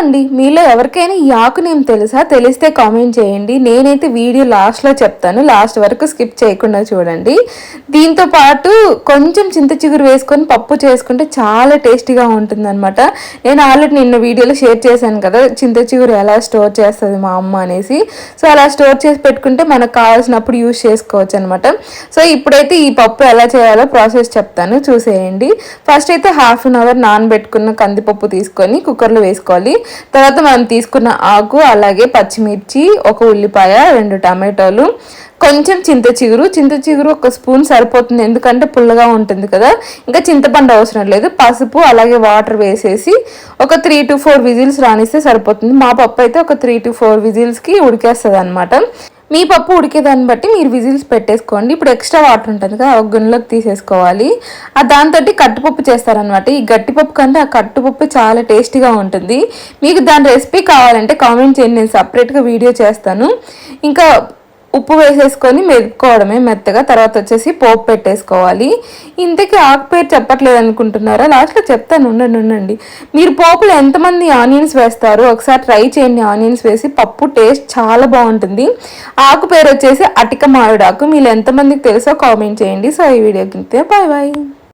అండి. మీలో ఎవరికైనా ఈ ఆకు నేమ్ తెలుసా? తెలిస్తే కామెంట్ చేయండి. నేనైతే వీడియో లాస్ట్లో చెప్తాను. లాస్ట్ వరకు స్కిప్ చేయకుండా చూడండి. దీంతో పాటు కొంచెం చింత చిగురు వేసుకొని పప్పు చేసుకుంటే చాలా టేస్టీగా ఉంటుందన్నమాట. నేను ఆల్రెడీ నిన్న వీడియోలో షేర్ చేశాను కదా చింత చిగురు ఎలా స్టోర్ చేస్తుంది మా అమ్మ అనేసి. సో అలా స్టోర్ చేసి పెట్టుకుంటే మనకు కావాల్సినప్పుడు యూస్ చేసుకోవచ్చు అనమాట సో ఇప్పుడైతే ఈ పప్పు ఎలా చేయాలో ప్రాసెస్ చెప్తాను. చూసేయండి. ఫస్ట్ అయితే హాఫ్ అన్ అవర్ నానబెట్టుకున్న కందిపప్పు తీసుకొని కుక్కర్లో వేసుకోవాలి. తర్వాత మనం తీసుకున్న ఆకు అలాగే పచ్చిమిర్చి ఒక ఉల్లిపాయ రెండు టమాటోలు కొంచెం చింత చిగురు. చింత చిగురు ఒక స్పూన్ సరిపోతుంది ఎందుకంటే పుల్లగా ఉంటుంది కదా. ఇంకా చింతపండు అవసరం లేదు. పసుపు అలాగే వాటర్ వేసేసి ఒక త్రీ టు ఫోర్ విజిల్స్ రానిస్తే సరిపోతుంది. మా పప్పు అయితే ఒక త్రీ టు ఫోర్ విజిల్స్కి ఉడికేస్తుంది అనమాట మీ పప్పు ఉడికేదాన్ని బట్టి మీరు విజిల్స్ పెట్టేసుకోండి. ఇప్పుడు ఎక్స్ట్రా వాటర్ ఉంటుంది కదా ఒక గిన్నెలోకి తీసేసుకోవాలి. ఆ దాంతో కట్టుపప్పు చేస్తారనమాట ఈ గట్టిపప్పు కంటే ఆ కట్టుపప్పు చాలా టేస్టీగా ఉంటుంది. మీకు దాని రెసిపీ కావాలంటే కామెంట్ చేయండి. నేను సపరేట్గా వీడియో చేస్తాను. ఇంకా ఉప్పు వేసేసుకొని మెదుపుకోవడమే మెత్తగా తర్వాత వచ్చేసి పోపు పెట్టేసుకోవాలి. ఇంతకీ ఆకు పేరు చెప్పట్లేదు అనుకుంటున్నారా? లాస్ట్లో చెప్తాను ఉండండి ఉండండి మీరు పోపులో ఎంతమంది ఆనియన్స్ వేస్తారు? ఒకసారి ట్రై చేయండి ఆనియన్స్ వేసి. పప్పు టేస్ట్ చాలా బాగుంటుంది. ఆకు పేరు వచ్చేసి అటిక మామిడాకు మీరు ఎంతమందికి తెలుసో కామెంట్ చేయండి. సో ఈ వీడియోకి బాయ్ బాయ్.